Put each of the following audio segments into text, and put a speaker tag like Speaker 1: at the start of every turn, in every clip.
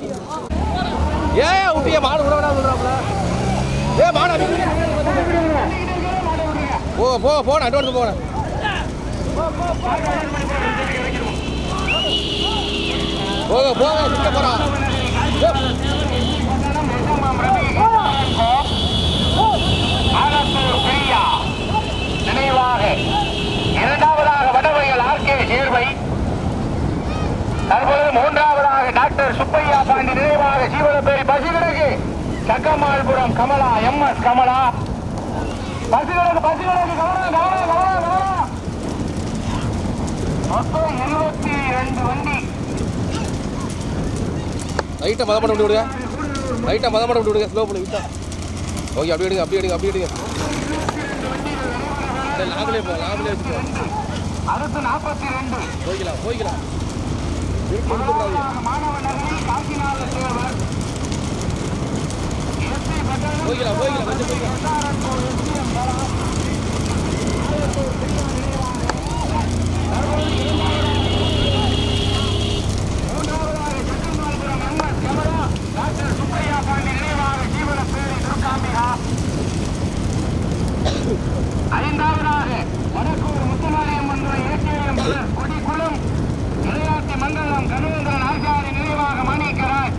Speaker 1: ஏ விட்டிய மாடு விட விடாம விடுறாப்புல ஏ மாடு போ போ போன அட்வான்ஸ் போன போக போக நிக்க போறான்
Speaker 2: நினைவாக இரண்டாவதாக தற்போது மூன்றாவதாக டாக்டர் சுப்பையா பாண்டி நினைவாக ஜீவனப்பேரி பசுகிடக்கு சக்கமால்புரம் கமலா எம் எஸ் கமலா. பசுகிடக்கு பசுகிடக்கு கமலா கமலா கமலா கமலா. மொத்தம் இருபத்தி ரெண்டு வண்டி.
Speaker 1: லைட்டாக மதம் பண்ண விடுங்க லைட்டாக மதம் பண்ண விடுங்க ஸ்லோ பண்ணி விட்டா ஓகே அப்படி எடுங்க அப்படி எடுங்க அப்படி எடுங்க. லாபிலே போ லாபிலே
Speaker 2: அடுத்து நாற்பத்தி ரெண்டு.
Speaker 1: போய்க்கலாம் போய்க்கலாம். போய்க்கலாம் போய்க்கலாம் கொஞ்சம் போய்க்கலாம்
Speaker 2: ஐந்தாவதாக வடக்கூர் முத்துமாரியம்மன் துறை ஏகேஎம் கொடிக்குளம் இளையாட்டி மங்கலம் கணேந்திரன் ஆச்சாரி நினைவாக மாணிக்கராஜ்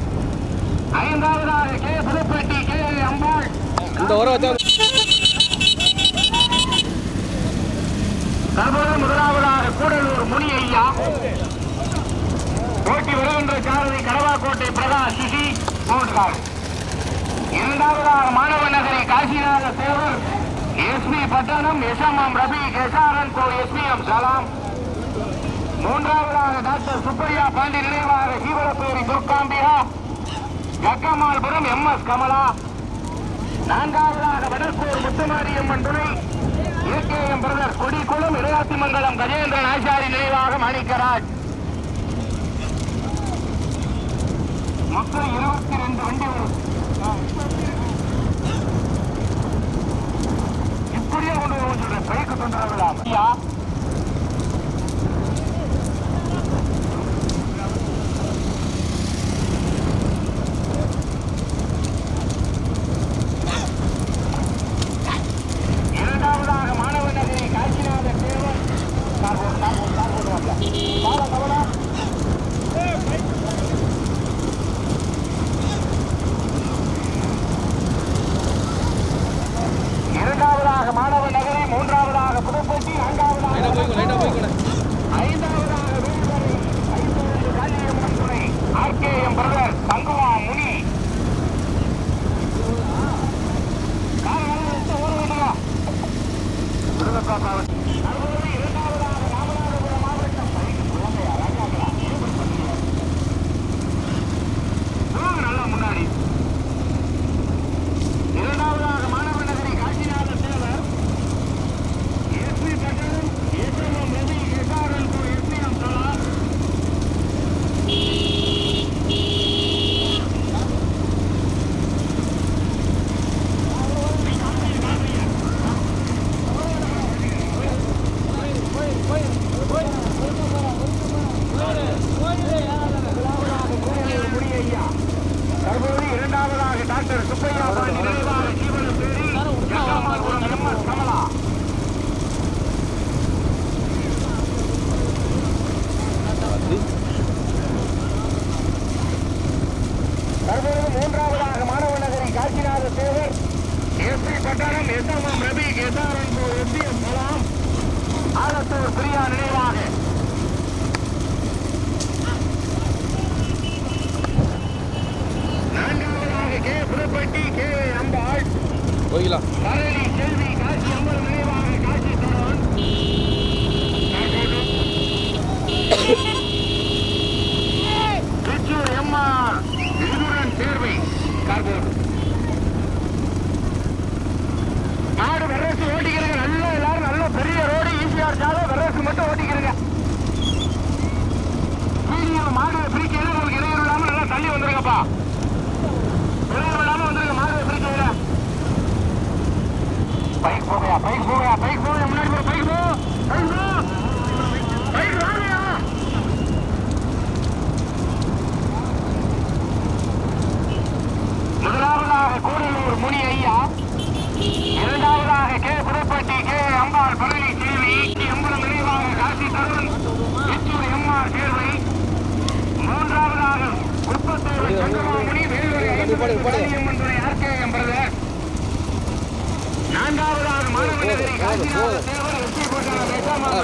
Speaker 2: ஐந்தாவதாக கே. புதுப்பட்டி கே. அம்பாள்.
Speaker 1: இந்த உரம் வச்சா
Speaker 2: தற்போது முதலாவதாக கூடலூர் முனி ஐயா போட்டி வருகின்ற சாரதி கடவாக்கோட்டை பிரகாஷ் சுசி போட்கார் இரண்டாவதாக Manava Nagari Kasinatha Thevar SP Pattanam SMM Rabi SRN கோ எஸ்பிஎம் சலாம். மூன்றாவதாக டாக்டர் சுப்பையா பாண்டி நினைவாக Jeevanaperi Durgambika. Jakkamalpuram M S Kamala. நான்காவதாக வடக்கூர் முத்துமாரியம்மன் துணை. ஏகேஎம் பிரதர் கொடிக்குளம் இடையாத்திமங்கலம் கஜேந்திரன் ஆச்சாரி நினைவாக மாணிக்கராஜ். மக்கள் இருபத்தி ரெண்டு வண்டி இப்படியே கொண்டு போக சொல்றேன். பைக்கு தொண்டர்களாம் ஐயா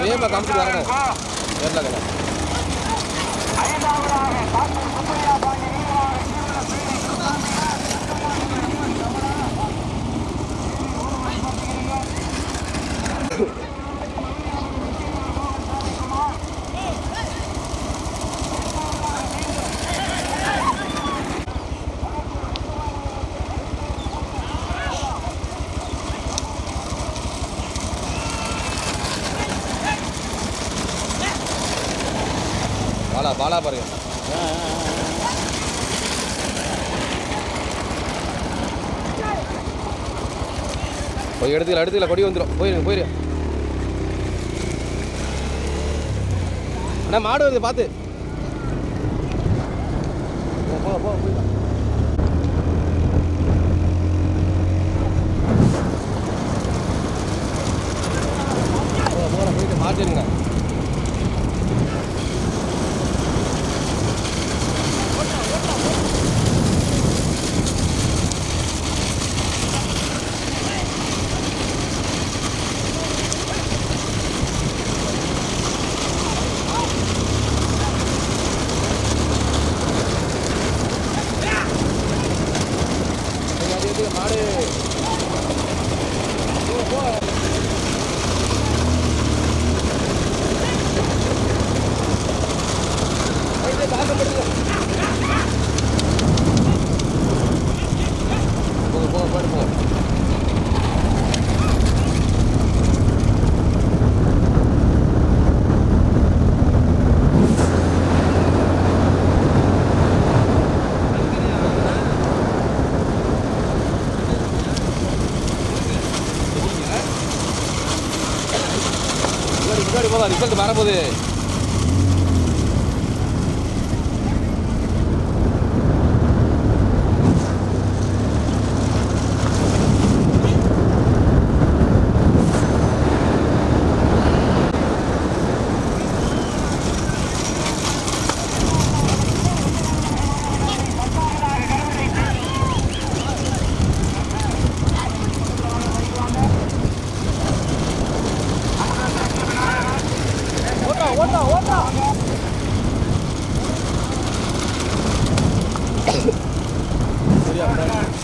Speaker 1: வேகமாக
Speaker 2: காமிச்சிட்டு வரேன் ஐந்தாவது நல்லா
Speaker 1: பாருங்க. போய் எடுத்துக்கல எடுத்துக்கல கொடி வந்துடும் போயிருங்க போயிருங்க அண்ணா மாடு வருது பார்த்து. போ போ போயிடலாம் ラボで
Speaker 2: да.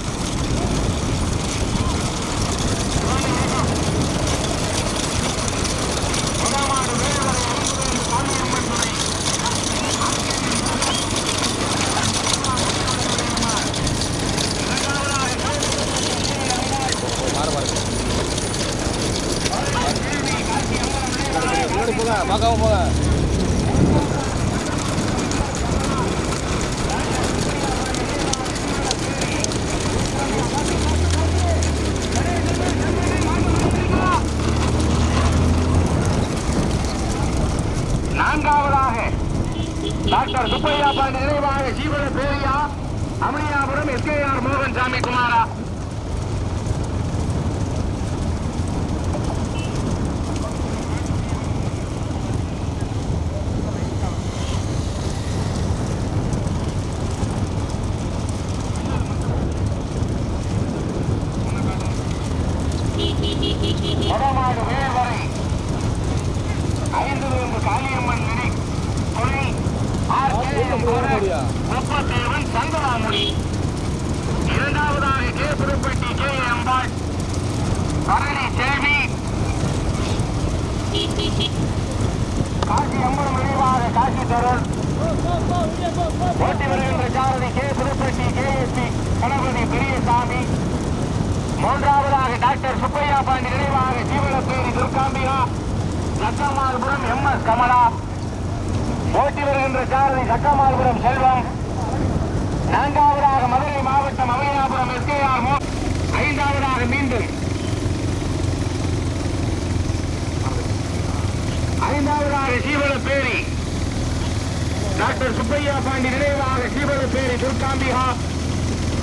Speaker 2: டாக்டர் சுப்பையா பாண்டி நினைவாக சீவலப்பேரி துர்காம்பிகா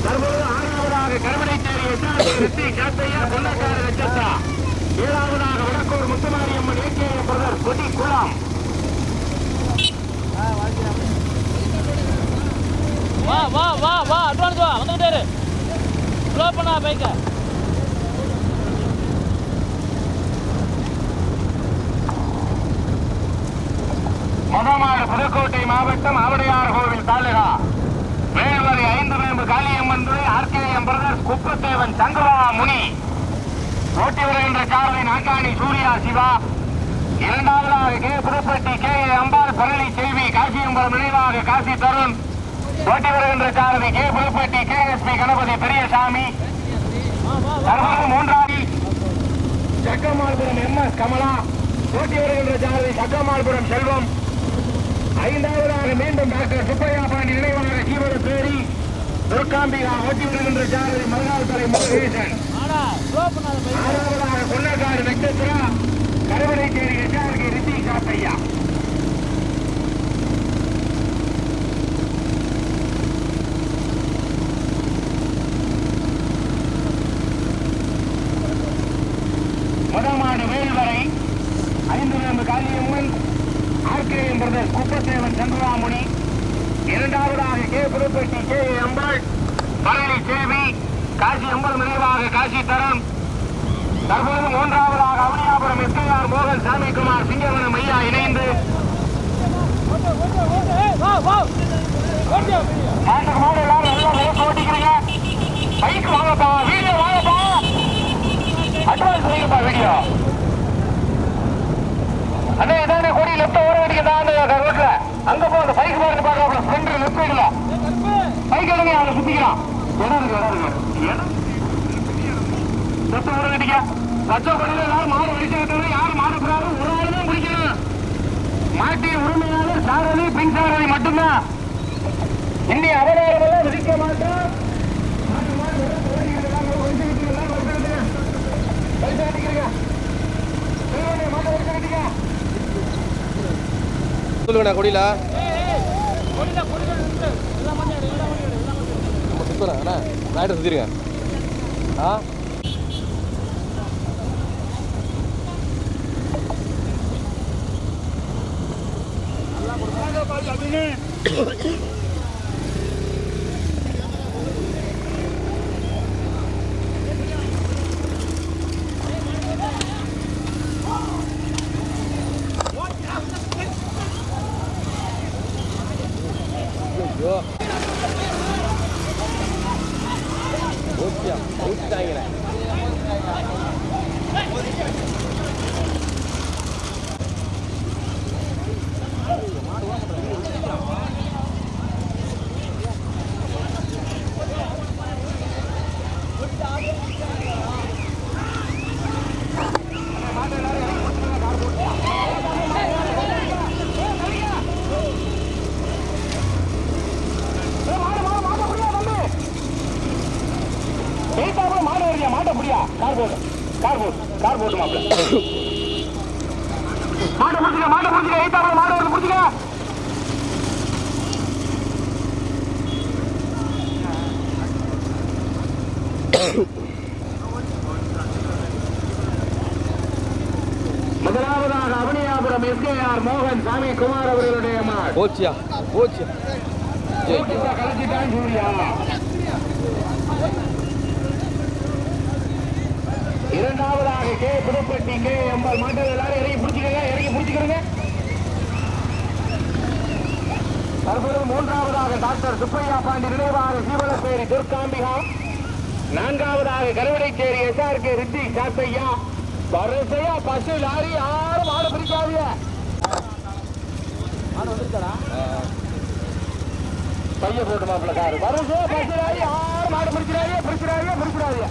Speaker 2: தற்போது ஆறாவதாக கருவடைச்சேரி எட்டாவது கேத்தையா கொள்ளக்கார நட்சத்திரா. ஏழாவதாக Vadakkur Muthumariamman AK brother Kodikulam.
Speaker 3: வா வா வா வா அட்வான்ஸ் வா வந்துகிட்டே ஸ்லோ பண்ணா பைக்கை.
Speaker 2: முதமாடு புதுக்கோட்டை மாவட்டம் ஆவடையார் கோவில் தாலுகா. வேல்வரி ஐந்து மேம்பு காளியம்மன் துறை ஆர்கேஎம் பிரதர்ஸ் குப்பத்தேவன் சங்கரா முனி ஓட்டி வருகின்ற சாரதி நாட்டாணி சூர்யா சிவா. இரண்டாவதாக K Puthupatti K A Ambal Palani Selvi Kasiyambalam நினைவாக காசி தருண். ஓட்டி வருகின்ற சாரதி K Puthupatti K S P Ganapathi Periyasamy. மூன்றாவது சக்கமால்புரம் எம் எஸ் கமலா. ஓட்டி வருகின்ற சாரதி சக்கமால்புரம் செல்வம். ஐந்தாவதாக மீண்டும் டாக்டர் சுப்பையா பாண்டி நினைவாக ஜீவன பேரி துர்காம்பிகா ஓட்டி வருகின்ற சாரதி மறுநாள் தலை முருகேசன். ஆறாவதாக கொள்ளக்காடு நட்சத்திரா கருவடைச்சேரி எஸ்ஆர்கே ரித்தி காப்பையா. முதமாடு வேல்வரை ஐந்து நம்பு காளியம்மன் ஆர்கேஎம் பிரதர் குப்பத்தேவன் சந்திராமுனி இரண்டாவதாக K. Puthupatti K. A. Ambal. Palani Selvi Kasi Ambalam நினைவாக காசி தரம். தற்போது மூன்றாவதாக அவனியாபுரம் எஸ்ஐஆர் மோகன் சாமிக்குமார் சிங்கவனம் ஐயா இணைந்து.
Speaker 3: ஓட்டு ஓட்டு ஓட்டு ஏய் வா
Speaker 2: மாட்டுக்கு மாடு எல்லாரும் நல்லா விலைக்கு ஓட்டிக்கிறீங்க. பைக் வாங்கப்பா வீடியோ வாங்கப்பா. அட்வான்ஸ் வைங்கப்பா வீடியோ அண்ணே இதானே கொடி லெப்ட் ஓர அடிக்கிறதா அந்த ரோட்ல அங்க போ அந்த பைக் பாருங்க பாக்கலாம் ஸ்பெண்டர் லெஃப்ட் சைடுல பைக் எடுங்க அவனை சுத்திக்கலாம் இடம் இருக்கு இடம் இருக்கு. லெஃப்ட் ஓர அடிக்க லட்ச கொடியில எல்லாரும் மாடு வலிச்சு யாரும் மாடு கூடாது ஒரு முடிக்கணும் மாட்டின் உரிமையாளர் சாரதி பின் சாரதி மட்டும்தான். இந்திய அவதாரமெல்லாம் விதிக்க மாட்டோம்
Speaker 1: சொல்லுங்கண்ணா கொடியில. நம்ம சுற்றுறேன் அண்ணா ரைட்டை சுற்றிருங்க ஆ? ஐயோ ஓகே ஓட்டாங்க
Speaker 2: ஏய், மாடு, மாடு, மாட்டை புடியா, தம்பி. எய்த்தாப்புல மாடு வருதியா, மாட்டை புடியா. கார் போடு, கார் போடு, கார் போடு மாப்பிள. மாட்டை புடிச்சுக்க, மாட்டை புடிச்சுக்க, எய்த்தாப்புல மாடு வருது, புடிச்சுக்க. முதலாவதாக அவனியாபுரம் எஸ்கேஆர் மோகன் சாமி குமார் அவர்களுடைய மாடு
Speaker 1: போச்சியா போச்சியா
Speaker 2: இரண்டாவதாக கே புதுப்பட்டி கே எம்பல் மாட்டல் எல்லாரும் இறங்கி பிடிச்சிக்கங்க இறங்கி பிடிச்சிக்கிறங்க. தற்போது மூன்றாவதாக டாக்டர் சுப்பையா பாண்டி நினைவாக சீவலப்பேரி துர்காம்பிகா நான்காவதாக கருவடைச்சேரி எஸ்ஆர்கே ரித்தி சாத்தையா. வரிசையா பசு லாரி யாரும் ஆடு பிடிக்காதீங்க பைய போட்டு மாப்பிள்ள காரு. வரும் சார் பசுராயி ஆறு மாடு முடிக்கிறாயே பிடிக்கிறாயே முடிக்கிறாயே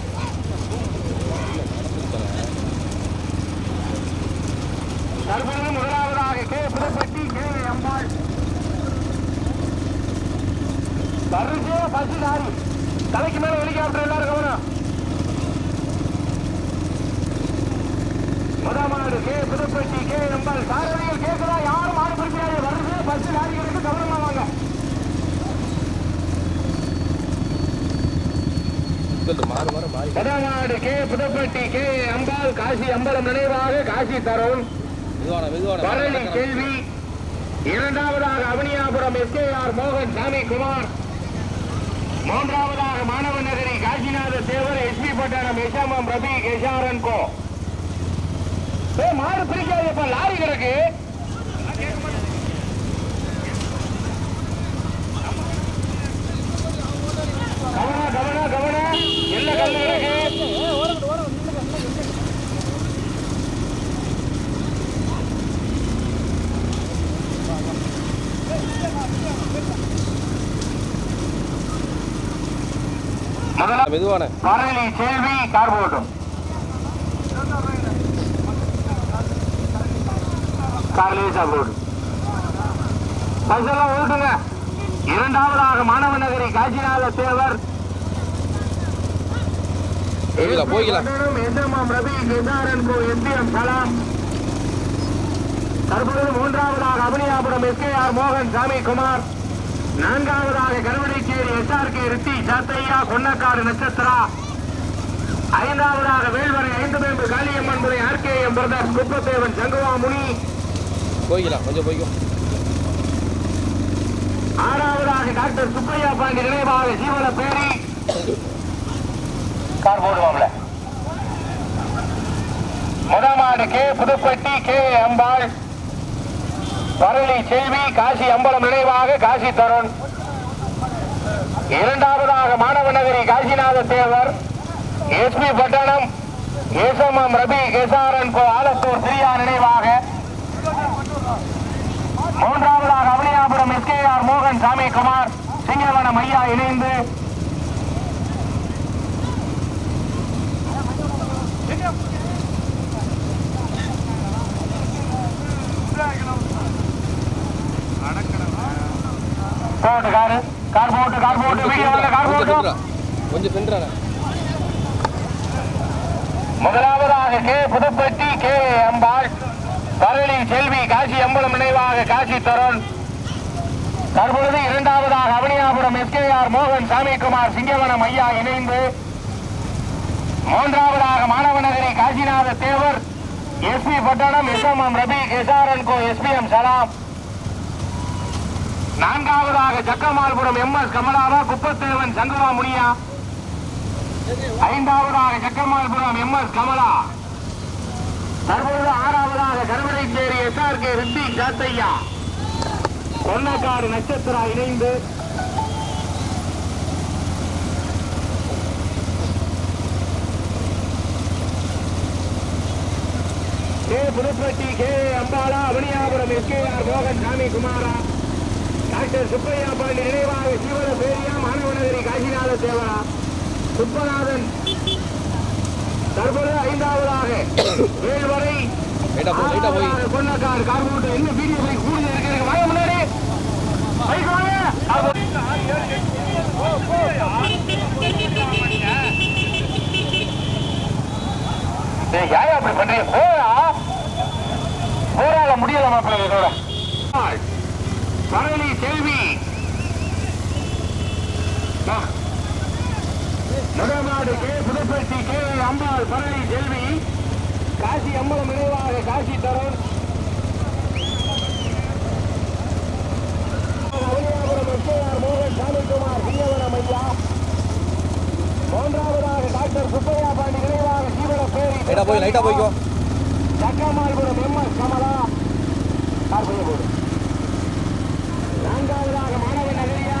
Speaker 2: தற்பொழுது முதலாவதாக கே. புதுப்பட்டி கே. அம்பாள் வருஷே பசுராயி தலைக்கு மேல ஹெலிகாப்டர் எல்லாரும் கவனம். முதல் மாடு கே. புதுப்பட்டி கே. அம்பாள் சாரதிகள் கேட்கிறா யாரும் மாடு பிடிக்கிறாயே வரிசையா பஸ் லாரிகளுக்கு கவனமா வாங்க.
Speaker 1: மாறு மாறு மாறி.
Speaker 2: முதமாடு கே புதுப்பட்டி கே அம்பாள் காசி அம்பலம் நினைவாக காசி தருண்
Speaker 1: மெதுவான மெதுவான.
Speaker 2: பழனி கேள்வி. இரண்டாவதாக அவனியாபுரம் எஸ்கேஆர் மோகன் சாமி குமார் மூன்றாவதாக மாணவ நகரி காசிநாத தேவர் எஸ்பி பட்டணம் எஸ்எம்எம் ரபி கேசாரன் கோ. ஏய், மாடு பிரிக்காதப்ப லாரி கிடக்கு. கவனா கவனா கவனா என்ன கல்லு
Speaker 1: மெதுவான
Speaker 2: செல்வி கார் போட்டும் கார்லேசா போடு ஓட்டுங்க. இரண்டாவதாக மாணவ நகரி காஜிநாத தேவர்.
Speaker 1: போய்க்கலாம், போய்க்கலாம்.
Speaker 2: தற்பொழுது மூன்றாவதாக அபினியாபுரம் எஸ்கேஆர் மோகன் சாமி குமார். நான்காவதாக கருவடைச்சேரி எஸ்ஆர்கே ரித்தி சாத்தையா கொன்னக்காடு நட்சத்திரா. ஐந்தாவதாக வேல்வரை ஐந்து மேம்பு காளியம்மன் துறை ஆர்கேஎம் பிரதர்ஸ் குப்பத்தேவன் சங்குவா முனி
Speaker 1: போய்க்கலாம் கொஞ்சம் போய்க்கும்.
Speaker 2: ஆறாவதாக டாக்டர் சுப்பையா பாண்டி நினைவாக ஜீவன பேரி. கார் போடுவாங்கள முதமாடு கே புதுப்பட்டி கே அம்பாள். பரளி செல்வி காசி அம்பலம் நினைவாக காசி தருண். இரண்டாவதாக மாணவ நகரி காசிநாத தேவர் எஸ்பி பட்டணம் ஏசமம் ரபி கேசாரன் கோ ஆலத்தூர் பிரியா நினைவாக. மூன்றாவதாக அவனியாபுரம் எஸ்கேஆர் மோகன் சாமி குமார் சிங்கவனம் ஐயா இணைந்து போட்டு காரு கார் போட்டு கார் போட்டு வீடியோ வரல கார்
Speaker 1: கொஞ்சம்
Speaker 2: போட்டு
Speaker 1: பின்றா கொஞ்சம் பின்றான
Speaker 2: முதலாவதாக கே புதுப்பட்டி கே அம்பாள் பரளி செல்வி காசி அம்பலம் நினைவாக காசி தருண். தற்பொழுது இரண்டாவதாக அவனியாபுரம் எஸ்கேஆர் மோகன் சாமிக்குமார் சிங்கவனம் ஐயா இணைந்து மூன்றாவதாக Manava Nagari Kasinatha Thevar SP Pattanam S M M Rabi SRN கோ எஸ்பிஎம் சலாம். நான்காவதாக சக்கமால்புரம் எம் எஸ் கமலாவா குப்பத்தேவன் சங்குவா முனியா ஐந்தாவதாக சக்கமால்புரம் எம் எஸ் கமலா. தற்பொழுது ஆறாவதாக கருவடைச்சேரி எஸ்ஆர்கே ரித்தி சாத்தையா கொன்னக்காடு நட்சத்திரா இணைந்து. K Puthupatti K Ambala Avaniyapuram S K R மோகன் சாமி குமாரா டாக்டர் சுப்பையா பாண்டி நினைவாக சீவன பேரியா மாணவநகரி காசிநாத தேவரா சுப்பநாதன் தற்பொழுது ஐந்தாவதாக வேல்வரை
Speaker 1: லைட்டா போ லைட்டா போய்.
Speaker 2: ஆறாவதாக கொன்னக்காடு கார்போட்டு என்ன வீடியோ போய் கூடுதல் இருக்கிறது வாங்க முன்னாடி. பைக் வாங்க. ஏன் அப்படி பண்றீங்க? போயா போராட முடியல மாப்பிள்ளை இதோட பழனி செல்வி. முதமாடு கே புதுப்பட்டி கே அம்பாள் பழனி செல்வி காசி அம்பலம் நினைவாக காசி தருண் சாமிக்குமார் சிங்கவனம் ஐயா. மூன்றாவதாக டாக்டர் சுப்பையா பாண்டி நினைவாக ஜீவன பேரி
Speaker 1: லைட்டா போய் லைட்டா போய்க்கோ.
Speaker 2: Chakkamalpuram M S Kamala. போடு. நான்காவதாக மாணவ நகரியா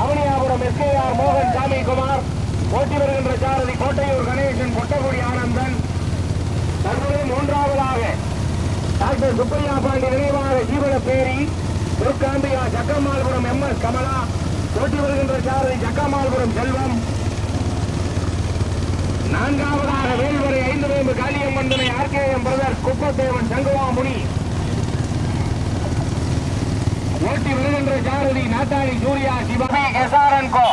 Speaker 2: அவனியாபுரம் எஸ்கேஆர் மோகன் சாமி குமார் போட்டி வருகின்ற சாரதி கோட்டையூர் கணேசன் கொட்டகுடி ஆனந்தன். தற்போது மூன்றாவதாக டாக்டர் சுப்பையா பாண்டி நினைவாக ஜீவன பேரி திருக்காம்பியா சக்கமால்புரம் எம் எஸ் கமலா போட்டி வருகின்ற சாரதி சக்கமால்புரம் செல்வம். நான்காவதாக வேல்வரை ஐந்து வேம்பு காளியம்மன் துணை ஆர்கேஎம் பிரதர்ஸ் குப்பத்தேவன் சங்குவாமுனி. ஓட்டி வருகின்ற சாரதி நாட்டாளி சூர்யா சிவபி எஸ்ஆர்என் கோ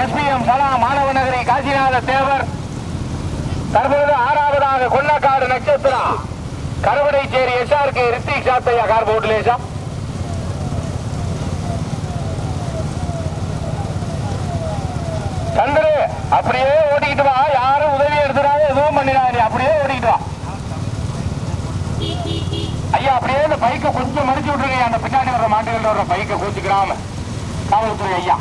Speaker 2: எஸ்பிஎம் சலா மாணவ நகரி காசிநாத தேவர். தற்போது ஆறாவதாக கொல்லக்காடு நட்சத்திரா. கருவடைச்சேரி எஸ்ஆர்கே ரித்திக் சாத்தையா கார் போட்டு லேசா. சந்திரு அப்படியே ஓட்டிக்கிட்டு வா. யாரும் உதவி எடுத்துடாத எதுவும் பண்ணிடாது அப்படியே ஓட்டிக்கிட்டு வா. ஐயா அப்படியே அந்த பைக்கை கொஞ்சம் மடிச்சு விட்டுருங்க அந்த பின்னாடி வர்ற மாட்டுகள் வர்ற பைக்கை கூச்சிக்கிறாம காவல்துறை ஐயா.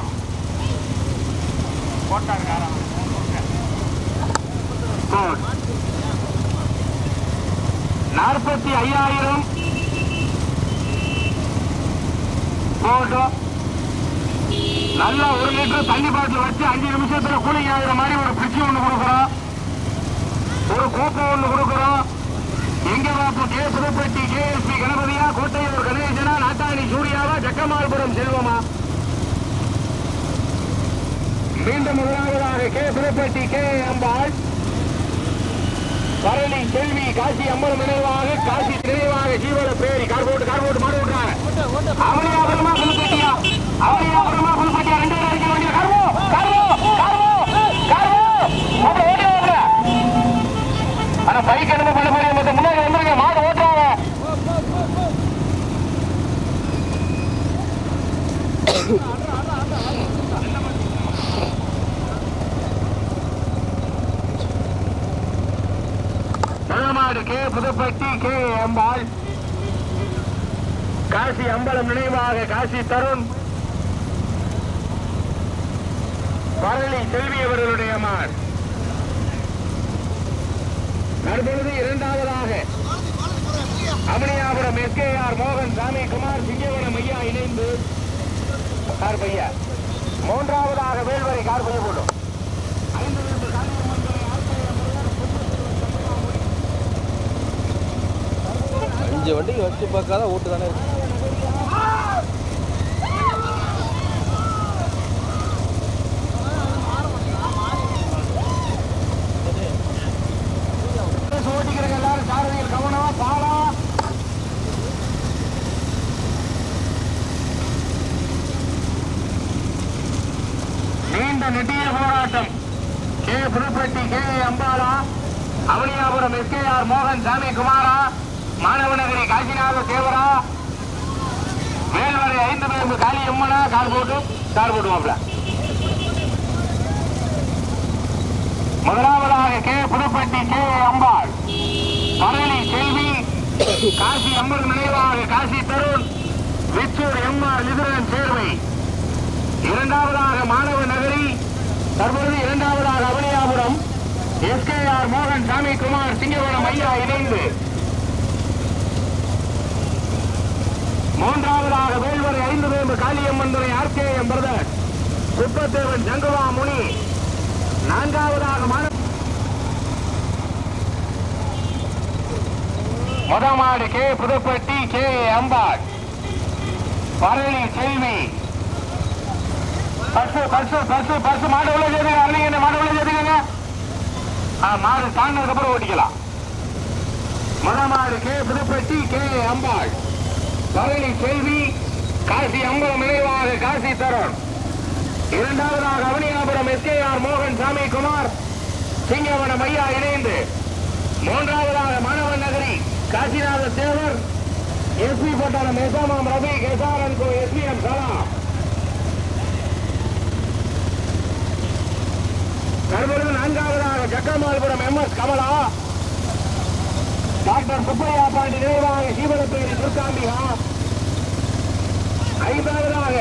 Speaker 2: நாற்பத்தி ஐயாயிரம். நல்லா ஒரு லிட்டர் தண்ணி பாட்டில் வச்சு அஞ்சு நிமிஷத்துல கூலிங் ஆகிற மாதிரி ஒரு பிரிட்ஜ் ஒன்று கொடுக்குறோம். ஒரு கோப்பம் ஒன்று கொடுக்குறோம். எங்க பாப்பு கே. புதுப்பட்டி கேஎஸ்பி கணபதியா கோட்டையூர் கணேசனா நாட்டாணி சூர்யாவா ஜக்கமால்புரம் செல்வமா? மீண்டும் முதலாவதாக கே. புதுப்பட்டி கே. அம்பாள். பரணி செல்வி காசி அம்மன் நினைவாக காசி நினைவாக ஜீவன பேரி கார்போட்டு கார்போட்டு மாடு விட்டுறாங்க அவனையா அப்புறமா புதுப்பட்டியா அவனையா அப்புறமா புதுப்பட்டியா ரெண்டு பேரும் அடிக்க வேண்டிய கார்போ கார்போ கார்போ கார்போ மாப்பிள ஓடி வாங்க ஆனா பைக் என்னமோ பண்ண போறீங்க மத்த முன்னாடி வந்துருங்க மாடு ஓட்டுறாங்க மலமாடு கே புதுப்பட்டி கே அம்பாள் காசி அம்பலம் நினைவாக காசி தருண் பரளி செல்வி அவர்களுடைய மார் தற்பொழுது இரண்டாவதாக அமனியாபுரம் எஸ்கேஆர் மோகன் சாமி குமார் சிங்கவனம் ஐயா இணைந்து கார் பையா மூன்றாவதாக வேல்வரை கார் பைய போடும் ஐந்து விருது காளியம்மன் ஆசிரியர்
Speaker 1: அஞ்சு வண்டிக்கு வச்சு பார்க்காத ஓட்டு தானே இருக்கு.
Speaker 2: கவனமா நீண்ட நெட்டிய போராட்டம் K Puthupatti K Ambala Avaniyapuram SKR மோகன் சாமி குமார் காசிநாத தேவரா வேல்வரை ஐந்து பேருந்து காளி எம்மனா? கார் போட்டு கார் போட்டுவாப்ல முதலாவதாக கே. புதுப்பட்டி கே. அம்பாள். பரளி செல்வி காசி அம்மன் நினைவாக காசி தருண் விச்சூர் எம்ஆர் லிதுரன் சேர்வை. இரண்டாவதாக மாணவ நகரி தற்பொழுது இரண்டாவதாக அவனியாபுரம் எஸ்கேஆர் மோகன் சாமி குமார் சிங்கவனம் ஐயா இணைந்து. மூன்றாவதாக வேல்வரை ஐந்து வேம்பு காளியம்மன் துறை ஆர்கேஎம் பிரதர் சுப்பத்தேவன் ஜங்குவா முனி. நான்காவதாக மன முதமாடு கே புதுப்பட்டி கே அம்பாள். பரளி செல்வி. பர்சு பர்சு பர்சு பர்சு மாடு உள்ள சேர்த்துங்க என்ன மாடு உள்ள சேர்த்துக்கங்க? ஆ, மாடு தாண்டினதுக்கு அப்புறம் ஓட்டிக்கலாம். முதமாடு கே புதுப்பட்டி கே அம்பாள். பரளி செல்வி காசி அம்பலம் நினைவாக காசி தரம் இரண்டாவதாக அவனியாபுரம் ஆர் மோகன் சாமி குமார் சிங்கவனம் ஐயா இணைந்து. மூன்றாவதாக மாணவன் நகரி காசிநாத தேவர் எஸ்பி பட்டாளம் எசாமாம் ரவி எஸ்ஆர்என் கோ எஸ்பிஎம் சலாம் தற்பொழுது நான்காவதாக Jakkamalpuram M S Kamala. Doctor Subbiah Pandi நினைவாக சீவனப்பேரி துர்காம்பிகா ஐந்தாவதாக.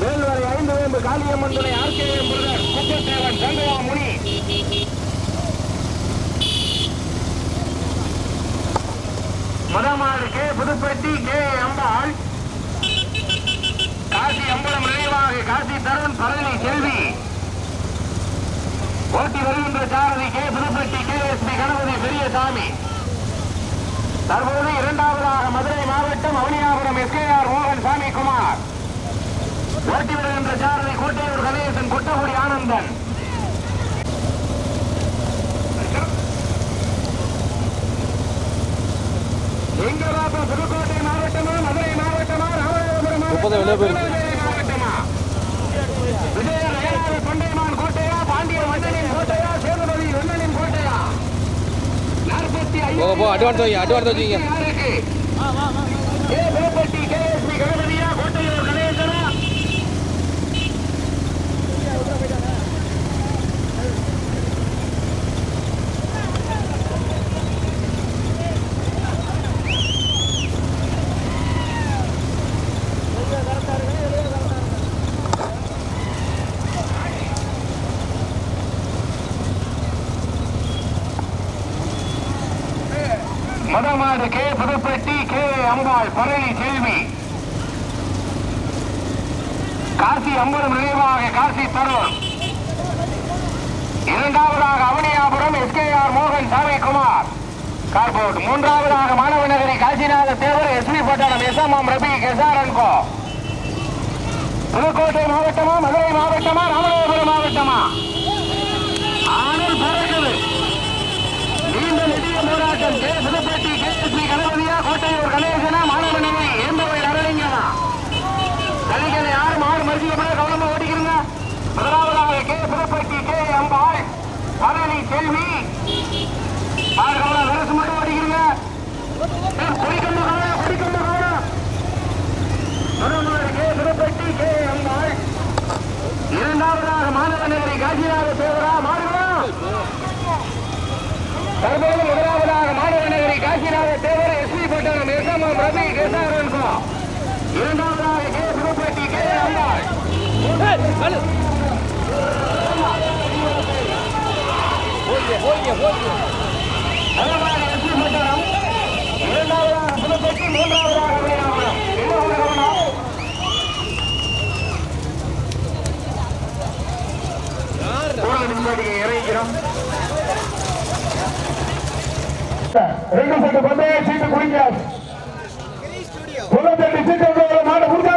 Speaker 2: வேல்வரை ஐந்து வேம்பு காளியம்மன் துணை ஆர்கேஎம் பிரதர் குப்பத்தேவன் சங்கவா முனி முதமாடு கே புதுப்பட்டி கே அம்பாள். காசி அம்பாள் ஓட்டி வருகின்ற சாரதி K. Puthupatti K. S. P. Ganapathi Periyasamy. தற்போது இரண்டாவதாக மதுரை மாவட்டம் அவனியாபுரம் எஸ்கேஆர் மோகன் சாமி குமார் ஓட்டி வருகின்ற சாரதி கோட்டையூர் கணேசன் கொட்டகுடி ஆனந்தன். புதுக்கோட்டை மாவட்டமா மதுரை மாவட்டமா ராமநாதபுரம். மாவட்டமா? விஜய நயனார
Speaker 1: போ போ அட்வான்ஸ் வைங்க அட்வான்ஸ் வச்சுக்கிங்க
Speaker 2: யாருக்கு
Speaker 3: வா வா வா
Speaker 2: கே வேப்பட்டி கேஎஸ்பி கணபதியா கோட்டையூர் கணேசனா மதமாடு கே புதுப்பட்டி கே அம்பாள் பழனி செல்வி காசி அம்பலம் நினைவாக காசி தருண். இரண்டாவதாக அவனியாபுரம் எஸ்கேஆர் மோகன் சாமிக்குமார். கார்போர்ட். மூன்றாவதாக Manava Nagari Kasinatha Thevar S SP Pattanam M Rabi கெசாரன்கோ. Pudukkottai மாவட்டமா மதுரை மாவட்டமா ராமநாதபுரம் மாவட்டமா? ஆனல் பறக்குது நீண்ட நெடிய போராட்டம் K Puthupatti K S P ஒரு கோட்டையூர் கணேசனா மாணவ ஏந்தவை அரளிங்கனா தலிகளை யாரும் ஆறு மருத்துவமனை கவனமா ஓடிக்கிறீங்க முதலாவதாக கே. புதுப்பட்டி கே. அம்பாள் பழனி செல்வி. ஆறு கவனம் மட்டும் ஓடிக்கிறீங்க கொடிக்கொண்டு கவனம் கொடிக்கொண்டு கவனம் கே. புதுப்பட்டி கே. அம்பாள். இரண்டாவதாக மாணவ நகரி தேவரா மாறுகிறோம் தற்போது முதலாவதாக மாணவ நகரி காசிநாத தேவர் எஸ்பி பட்டணம் ரவி கேசாரன்கோ இரண்டாவதாக கே புதுப்பட்டி கே அம்பாள் இரண்டாவதாக புதுப்பட்டி மூன்றாவதாக விளையாடுறோம் என்ன கவனம் இறங்கிறோம்
Speaker 4: ரெண்டு சட்டு பந்தய சீட்டு குடிங்க தொண்ணூத்தெட்டு சீட்டு மாடு கொடுக்க